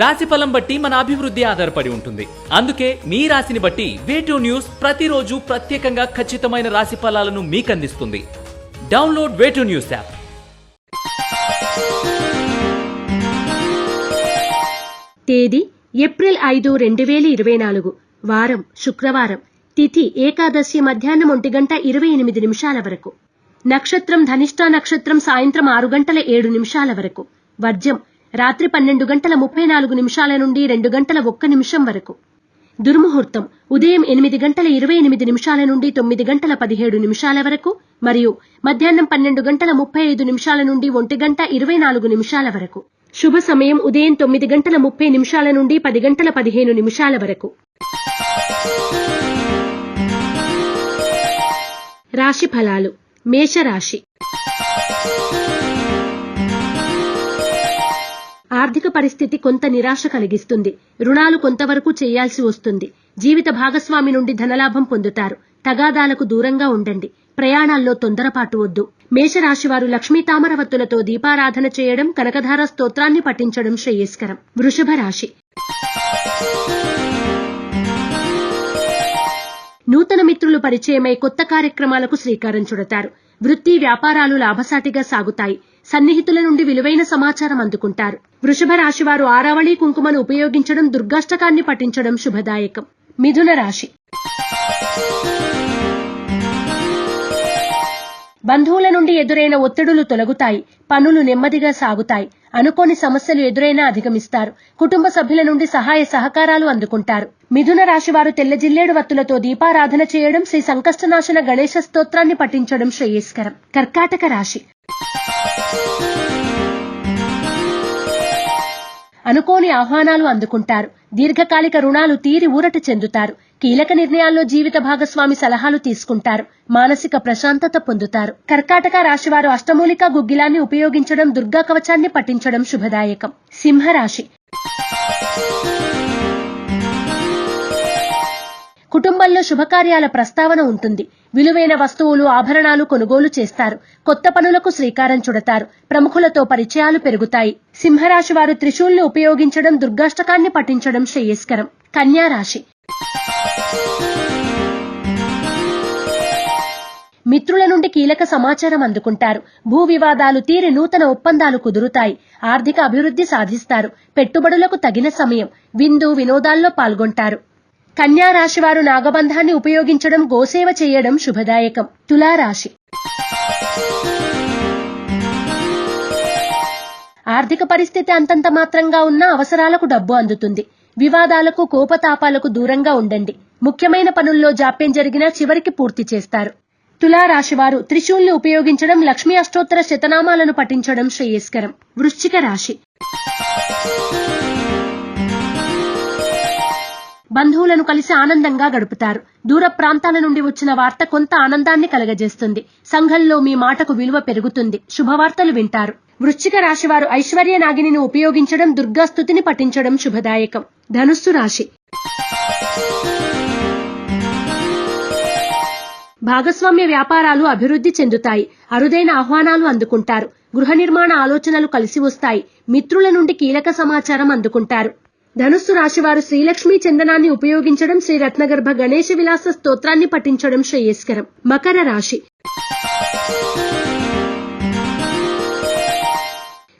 రాశి ఫలం బట్టి మన అభివృద్ధి ఆధారపడి ఉంటుంది. అందుకే మీ రాశిని బట్టి వేటూ న్యూస్ ప్రతిరోజు ప్రత్యేకంగా ఖచ్చితమైన రాశి ఫలాలను మీకు అందిస్తుంది డౌన్లోడ్ వేటూ న్యూస్ యాప్ తేదీ ఏప్రిల్ ఐదు రెండు వేల ఇరవై నాలుగు. వారం శుక్రవారం. తిథి ఏకాదశి మధ్యాహ్నం ఒంటి గంట ఇరవై ఎనిమిది నిమిషాల వరకు. నక్షత్రం ధనిష్ట నక్షత్రం సాయంత్రం ఆరు గంటల ఏడు నిమిషాల వరకు. వర్జం రాత్రి పన్నెండు గంటల ముప్పై నాలుగు నిమిషాల నుండి రెండు గంటల ఒక్క నిమిషం వరకు. దుర్ముహూర్తం ఉదయం ఎనిమిది గంటల ఇరవై ఎనిమిది నిమిషాల నుండి తొమ్మిది గంటల పదిహేడు నిమిషాల వరకు మరియు మధ్యాహ్నం పన్నెండు గంటల ముప్పై ఐదు నిమిషాల నుండి ఒంటి గంట ఇరవై నాలుగు నిమిషాల వరకు. శుభ సమయం ఉదయం తొమ్మిది గంటల ముప్పై నిమిషాల నుండి పది గంటల పదిహేను నిమిషాల వరకు. రాశి ఫలాలు మేషరాశి. ఆర్థిక పరిస్థితి కొంత నిరాశ కలిగిస్తుంది. రుణాలు కొంతవరకు చేయాల్సి వస్తుంది. జీవిత భాగస్వామి నుండి ధనలాభం పొందుతారు. తగాదాలకు దూరంగా ఉండండి. ప్రయాణాల్లో తొందరపాటు వద్దు. మేషరాశివారు లక్ష్మీ తామరవత్తులతో దీపారాధన చేయడం కనకధార స్తోత్రాన్ని పఠించడం శ్రేయస్కరం. వృషభ రాశి. నూతన మిత్రులు పరిచయమై కొత్త కార్యక్రమాలకు శ్రీకారం చుడతారు. వృత్తి వ్యాపారాలు లాభసాటిగా సాగుతాయి. సన్నిహితుల నుండి విలువైన సమాచారం అందుకుంటారు. వృషభ రాశి వారు ఆరావళి కుంకుమను ఉపయోగించడం దుర్గాష్టకాన్ని పఠించడం శుభదాయకం. మిథున రాశి. బంధువుల నుండి ఎదురైన ఒత్తిడులు తొలగుతాయి పనులు నెమ్మదిగా సాగుతాయి. అనుకోని సమస్యలు ఎదురైనా అధిగమిస్తారు. కుటుంబ సభ్యుల నుండి సహాయ సహకారాలు అందుకుంటారు. మిథున రాశి వారు తెల్ల జిల్లేడు వత్తులతో దీపారాధన చేయడం శ్రీ సంకష్టనాశన గణేశ స్తోత్రాన్ని పఠించడం శ్రేయస్కరం. కర్కాటక రాశి. అనుకోని ఆహ్వానాలు అందుకుంటారు. దీర్ఘకాలిక రుణాలు తీరి ఊరట చెందుతారు. కీలక నిర్ణయాల్లో జీవిత భాగస్వామి సలహాలు తీసుకుంటారు. మానసిక ప్రశాంతత పొందుతారు. కర్కాటక రాశివారు అష్టమూలిక గుగ్గిలాన్ని ఉపయోగించడం దుర్గా కవచాన్ని పఠించడం శుభదాయకం. సింహరాశి కుటుంబంలో శుభకార్యాల ప్రస్తావన ఉంటుంది. విలువైన వస్తువులు ఆభరణాలు కొనుగోలు చేస్తారు. కొత్త పనులకు శ్రీకారం చుడతారు. ప్రముఖులతో పరిచయాలు పెరుగుతాయి. సింహరాశి వారు త్రిశూల్ని ఉపయోగించడం దుర్గాష్టకాన్ని పఠించడం శ్రేయస్కరం. కన్యా రాశి. మిత్రుల నుండి కీలక సమాచారం అందుకుంటారు. భూ వివాదాలు తీరి నూతన ఒప్పందాలు కుదురుతాయి. ఆర్థిక అభివృద్ధి సాధిస్తారు. పెట్టుబడులకు తగిన సమయం. విందు వినోదాల్లో పాల్గొంటారు. కన్యా రాశి వారు నాగబంధాన్ని ఉపయోగించడం గోసేవ చేయడం శుభదాయకం. తులారాశి ఆర్థిక పరిస్థితి అంతంత మాత్రంగా ఉన్న అవసరాలకు డబ్బు అందుతుంది. వివాదాలకు కోపతాపాలకు దూరంగా ఉండండి. ముఖ్యమైన పనుల్లో జాప్యం జరిగినా చివరికి పూర్తి చేస్తారు. తులారాశివారు త్రిశూల్ని ఉపయోగించడం లక్ష్మీ అష్టోత్తర శతనామాలను పఠించడం శ్రేయస్కరం. వృశ్చిక రాశి. బంధువులను కలిసి ఆనందంగా గడుపుతారు. దూర ప్రాంతాల నుండి వచ్చిన వార్త కొంత ఆనందాన్ని కలగజేస్తుంది. సంఘంలో మీ మాటకు విలువ పెరుగుతుంది. శుభవార్తలు వింటారు. వృశ్చిక రాశి వారు ఐశ్వర్య నాగిని ఉపయోగించడం దుర్గాస్తుతిని పఠించడం శుభదాయకం. ధనుస్సు రాశి. భాగస్వామ్య వ్యాపారాలు అభివృద్ధి చెందుతాయి. అరుదైన ఆహ్వానాలు అందుకుంటారు. గృహ నిర్మాణ ఆలోచనలు కలిసి వస్తాయి. మిత్రుల నుండి కీలక సమాచారం అందుకుంటారు. ధనుస్సు రాశివారు శ్రీలక్ష్మీ చందనాన్ని ఉపయోగించడం శ్రీ రత్నగర్భ గణేశ విలాస స్తోత్రాన్ని పఠించడం శ్రేయస్కరం. మకర రాశి.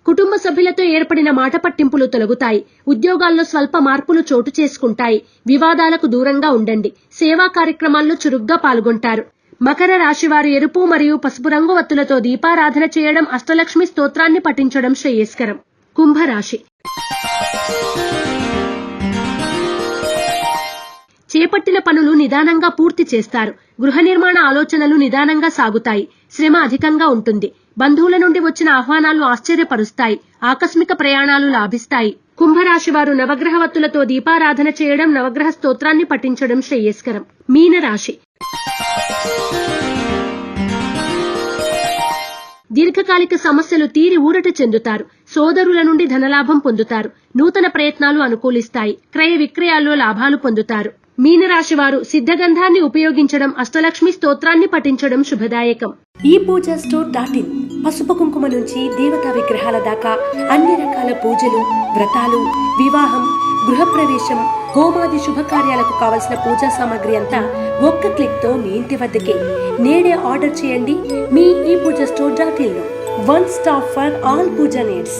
కుటుంబ సభ్యులతో ఏర్పడిన మాట పట్టింపులు తొలగుతాయి. ఉద్యోగాల్లో స్వల్ప మార్పులు చోటు చేసుకుంటాయి. వివాదాలకు దూరంగా ఉండండి. సేవా కార్యక్రమాల్లో చురుగ్గా పాల్గొంటారు. మకర రాశి వారు ఎరుపు మరియు పసుపు రంగు వత్తులతో దీపారాధన చేయడం అష్టలక్ష్మి స్తోత్రాన్ని పఠించడం శ్రేయస్కరం. కుంభరాశి. చేపట్టిన పనులు నిదానంగా పూర్తి చేస్తారు. గృహ నిర్మాణ ఆలోచనలు నిదానంగా సాగుతాయి. శ్రమ అధికంగా ఉంటుంది. బంధువుల నుండి వచ్చిన ఆహ్వానాలు ఆశ్చర్యపరుస్తాయి. ఆకస్మిక ప్రయాణాలు లాభిస్తాయి. కుంభరాశి వారు నవగ్రహవత్తులతో దీపారాధన చేయడం నవగ్రహ స్తోత్రాన్ని పఠించడం శ్రేయస్కరం. మీనరాశి. దీర్ఘకాలిక సమస్యలు తీరి ఊరట చెందుతారు. సోదరుల నుండి ధనలాభం పొందుతారు. నూతన ప్రయత్నాలు అనుకూలిస్తాయి. క్రయ విక్రయాల్లో లాభాలు పొందుతారు. మీనరాశి వారు సిద్ధగంధాన్ని ఉపయోగించడం అష్టలక్ష్మి స్తోత్రాన్ని పఠించడం శుభదాయకం. ఈ పూజ స్టోర్ డాట్ ఇన్. పసుపు కుంకుమ నుంచి దేవతా విగ్రహాల దాకా అన్ని రకాల పూజలు వ్రతాలు వివాహం గృహప్రవేశం హోమాది శుభకార్యాలకు కావలసిన పూజా సామాగ్రి అంతా ఒక్క క్లిక్తో మీ ఇంటి వద్దకే. నేడే ఆర్డర్ చేయండి మీ ఈ puja store dot in one stop for all puja needs.